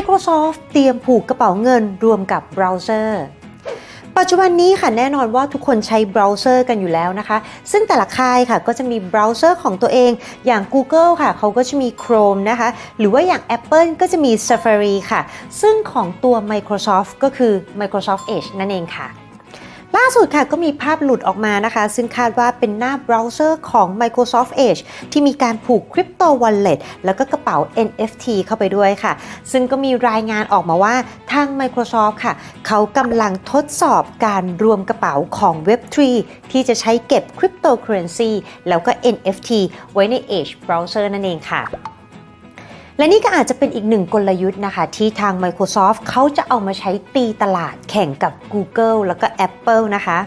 Microsoft เตรียมผูกกระเป๋าเงินรวมกับเบราว์เซอร์ปัจจุบันนี้ค่ะแน่นอนว่าทุกคนใช้เบราว์เซอร์กันอยู่แล้วนะคะ ซึ่งแต่ละค่ายค่ะก็จะมีเบราว์เซอร์ของตัวเองอย่าง Google ค่ะเขาก็จะมี Chrome นะคะ หรือว่าอย่าง Apple ก็จะมี Safari ค่ะ ซึ่งของตัว Microsoft ก็คือ Microsoft Edge นั่นเองค่ะ ล่าสุดค่ะก็มีภาพหลุดออกมานะคะ ซึ่งคาดว่าเป็นหน้าเบราว์เซอร์ของ Microsoft Edge ที่มีการผูก Crypto Wallet แล้วก็กระเป๋า NFT เข้าไปด้วยค่ะ ซึ่งก็มีรายงานออกมาว่าทาง Microsoft ค่ะ เขากำลังทดสอบการรวมกระเป๋าของ Web3 ที่จะใช้เก็บ Cryptocurrency แล้วก็ NFT ไว้ใน Edge Browser นั่นเองค่ะ และนี่ก็อาจจะเป็นอีกหนึ่งกลยุทธ์นะคะ ที่ทาง Microsoft เขาจะเอามาใช้ตีตลาดแข่งกับ Google แล้วก็ Apple นะคะ